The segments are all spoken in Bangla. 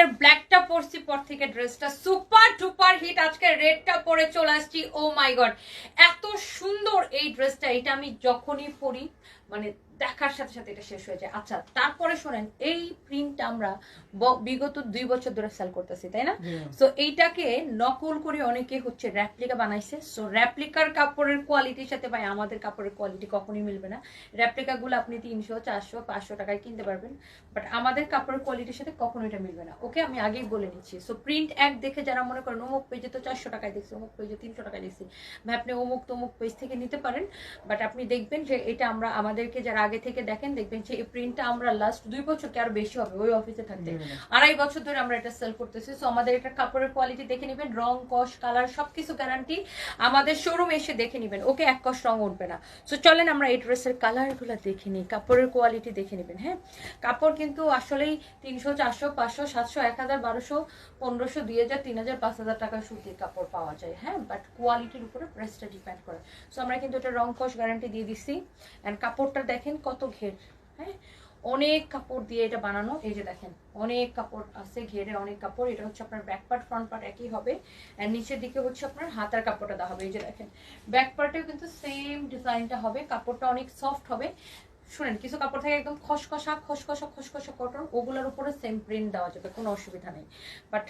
এটার ব্ল্যাকটা পরছি পর থেকে ড্রেসটা সুপার টুপার হিট আজকে রেডটা পরে চলে আসছি। ও মাই গড এত সুন্দর এই ড্রেসটা এটা আমি যখনই পরি মানে দেখার সাথে সাথে এটা শেষ হয়ে যায়। আচ্ছা তারপরে শোনেন এই প্রিন্টটা আমরা বিগত দুই বছর ধরে সেল করতেছি তাই না? সো এইটাকে নকল করে অনেকে হচ্ছে র্যাপ্লিকা বানাইছে। সো র্যাপ্লিকার কাপড়ের কোয়ালিটির সাথে ভাই আমাদের কাপড়ের কোয়ালিটি কখনোই মিলবে না। র্যাপ্লিকাগুলো আপনি তিনশো চারশো পাঁচশো টাকায় কিনতে পারবেন। বাট আমাদের কাপড়ের কোয়ালিটির সাথে কখনো এটা মিলবে না। ওকে আমি আগেই বলে নিচ্ছি। সো প্রিন্ট এক দেখে যারা মনে করেন অমুক পেজে তো চারশো টাকায় দেখছি অমুক পেজে তিনশো টাকায় দেখছি। ভাই আপনি অমুক তমুক পেজ থেকে নিতে পারেন। বাট আপনি দেখবেন যে এটা আমরা আমাদেরকে যারা আগে থেকে দেখেন দেখবেন যে এই প্রিন্টটা আমরা লাস্ট দুই বছর কি আরও বেশি হবে ওই অফিসে থাকতে। আড়াই বছর ধরে আমরা এটা সেল করতেছি। সো আমাদের এটা কাপড়ের কোয়ালিটি দেখে নেবেন রং কস কালার সবকিছু গ্যারান্টি আমাদের শোরুমে এসে দেখে নেবেন। ওকে এক কস রং উঠবে না। সো চলেন আমরা এই ড্রেসের কালারগুলো দেখে নিই কাপড়ের কোয়ালিটি দেখে নেবেন হ্যাঁ? কাপড় কিন্তু আসলেই তিনশো চারশো পাঁচশো সাতশো এক হাজার বারোশো পনেরোশো দুই হাজার তিন হাজার পাঁচ হাজার টাকা সুতির কাপড় পাওয়া যায় হ্যাঁ? বাট কোয়ালিটির উপরে প্রেসটা ডিপেন্ড করে। সো আমরা কিন্তু এটা রং কস গ্যারান্টি দিয়ে দিচ্ছি অ্যান্ড কাপড়টা দেখেন কত ঘের হ্যাঁ? অনেক কাপড় দিয়ে এটা বানানো। এই যে দেখেন, অনেক কাপড় আছে ঘেরে অনেক কাপড়। এটা হচ্ছে আপনার ব্যাক পার্ট ফ্রন্ট পার্ট একই হবে। আর নিচের দিকে হচ্ছে আপনার হাতার কাপড়টা দেওয়া হবে। এই যে দেখেন ব্যাক পার্টেও কিন্তু সেম ডিজাইনটা হবে। কাপড়টা অনেক সফট হবে। শুনেন, কিছু কাপড় থাকে একদম খসখসা খসখসা খসখসা কটন ওগুলোর উপরে সেম প্রিন্ট দেওয়া যাবে, কোনো অসুবিধা নেই। বাট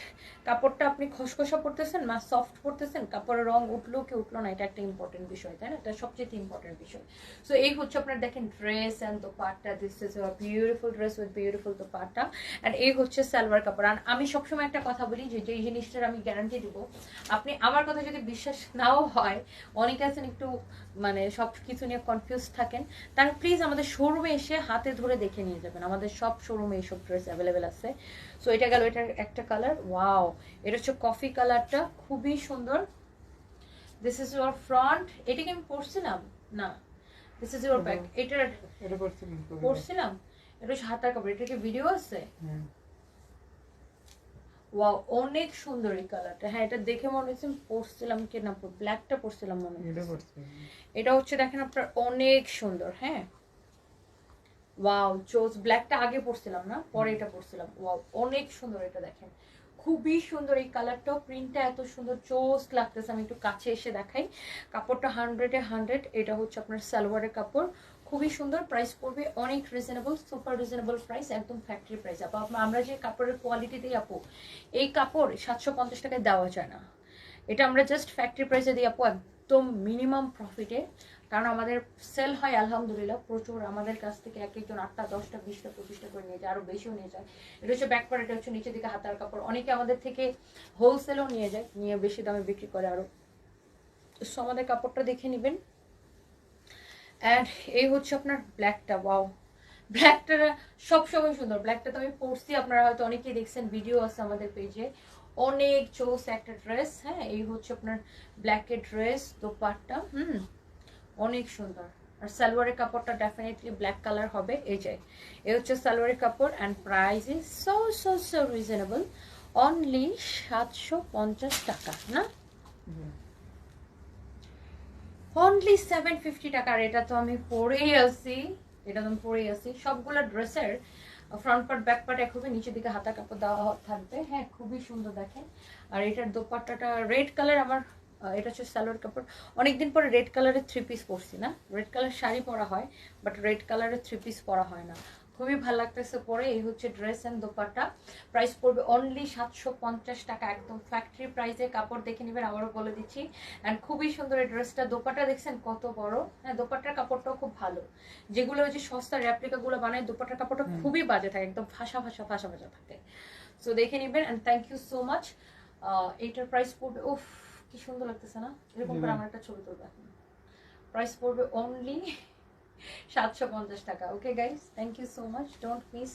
কাপড়টা আপনি খসখসা পরতেছেন, না সফট পরতেছেন, কাপড়ের রং উঠল কি উঠল না, এটা একটা ইম্পর্টেন্ট বিষয়, তাই না? এটা সবচেয়ে ইম্পর্টেন্ট বিষয়। সো এই হচ্ছে আপনার দেখেন dress and dupatta this is beautiful dress with beautiful dupatta and এই হচ্ছে সালোয়ার কাপড়। আর আমি সবসময় একটা কথা বলি যে যেই জিনিসটার আমি গ্যারান্টি দিব, আপনি আমার কথা যদি বিশ্বাস নাও হয়, অনেকে আছেন একটু মানে সব কিছু নিয়ে কনফিউজ থাকেন, তাহলে প্লিজ আমাদের শোরুমে এসে হাতে ধরে দেখে নিয়ে যাবেন। আমাদের সব শোরুমে এইসব ড্রেস অ্যাভেলেবেল আছে। সো এটা গেল এটার একটা কালার ওয়াও এটা হচ্ছে কফি কালারটা খুবই সুন্দর। দিস ইজ ইউর ফ্রন্ট এটা কি আমি পরছিলাম? না। দিস ইজ ইউর ব্যাক এটার এটা পরছিলাম এটা হচ্ছে হাতার কাপড়। এটা কি ভিডিও আছে? ওয়াও অনেক সুন্দর এই কালারটা হ্যাঁ এটা দেখে মনে হচ্ছে পরছিলাম কি না? ব্ল্যাকটা পরছিলাম মনে হচ্ছে। এটা হচ্ছে দেখেন আপনার অনেক সুন্দর। হ্যাঁ? ওয়াও চোজ ব্ল্যাকটা আগে পরছিলাম না পরে এটা পরছিলাম। ওয়াও অনেক সুন্দর এটা দেখেন। খুবই সুন্দর এই কালারটাও প্রিন্টটা এত সুন্দর চোস লাগতেছে আমি একটু কাছে এসে দেখাই। কাপড়টা হান্ড্রেডে হান্ড্রেড এটা হচ্ছে আপনার সালোয়ারের কাপড়। খুবই সুন্দর প্রাইস পড়বে অনেক রিজনেবল সুপার রিজনেবল প্রাইস একদম ফ্যাক্টরি প্রাইস আপু আমরা যে কাপড়ের কোয়ালিটি দিই আপু এই কাপড় সাতশো পঞ্চাশ টাকায় দেওয়া যায় না। এটা আমরা জাস্ট ফ্যাক্টরি প্রাইসে দিই আপু একদম মিনিমাম প্রফিটে কারণ আমাদের সেল হয়, আলহামদুলিল্লাহ, প্রচুর। আমাদের কাছ থেকে এক একজন আটটা, দশটা, বিশটা, পঁচিশটা করে নিয়ে যায় আরও বেশিও নিয়ে যায়। এটা হচ্ছে ব্যাক পার্ট এটা হচ্ছে নিচের দিকে হাতার কাপড়। অনেকে আমাদের থেকে হোলসেলও নিয়ে যায়, নিয়ে বেশি দামে বিক্রি করে আরও সো আমাদের কাপড়টা দেখে নেবেন। অ্যান্ড এই হচ্ছে আপনার ব্ল্যাকটা ওয়াও ব্ল্যাকটা সবসময় সুন্দর। ব্ল্যাকটা তো আমি পরছি, আপনারা হয়তো অনেকেই দেখছেন ভিডিও আছে আমাদের পেজে অনেক চোস একটা ড্রেস হ্যাঁ এই হচ্ছে আপনার ব্ল্যাকের ড্রেস দোপাট্টা হুম অনেক সুন্দর আর সালোয়ারের কাপড়টা ডেফিনেটলি ব্ল্যাক কালার হবে এই যে এই হচ্ছে সালোয়ারের কাপড় and price is so so so reasonable only সাতশো পঞ্চাশ টাকা না। অনলি সেভেন ফিফটি টাকার এটা তো আমি পরেই আছি এটা তো আমি পরেই আছি সবগুলো ড্রেসের ফ্রন্ট পার্ট ব্যাক পার্ট এক হবে, নিচের দিকে হাতা কাপড় দেওয়া থাকবে। হ্যাঁ খুবই সুন্দর দেখেন। আর এটার দোপাট্টাটা রেড কালার আমার এটা হচ্ছে সালোয়ার কাপড়। অনেকদিন পরে রেড কালারের থ্রি পিস পরছি না। রেড কালার শাড়ি পরা হয় বাট রেড কালারের থ্রি পিস পরা হয় না। খুবই ভালো লাগতেছে পরে এই হচ্ছে ড্রেস অ্যান্ড দোপাট্টা। প্রাইস পড়বে অনলি সাতশো পঞ্চাশ টাকা একদম ফ্যাক্টরি প্রাইসে কাপড় দেখে নেবেন আবারও বলে দিচ্ছি। অ্যান্ড খুবই সুন্দর এই ড্রেসটা দোপাট্টা দেখছেন কত বড়? হ্যাঁ দোপাট্টার কাপড়টাও খুব ভালো। যেগুলো হচ্ছে সস্তা র্যাপ্লিকাগুলো বানায় দোপাট্টার কাপড়টা খুবই বাজে থাকে একদম ফাঁসা ফাঁসা ফাঁসা ফাঁসা থাকে। সো দেখে নেবেন and thank you so much এইটার প্রাইস পড়বে উফ কি সুন্দর লাগতেছে না? এরকম করে আমার একটা ছবি তুলবে এখন। প্রাইস পড়বে অনলি সাতশো পঞ্চাশ টাকা। Okay guys thank you so much don't miss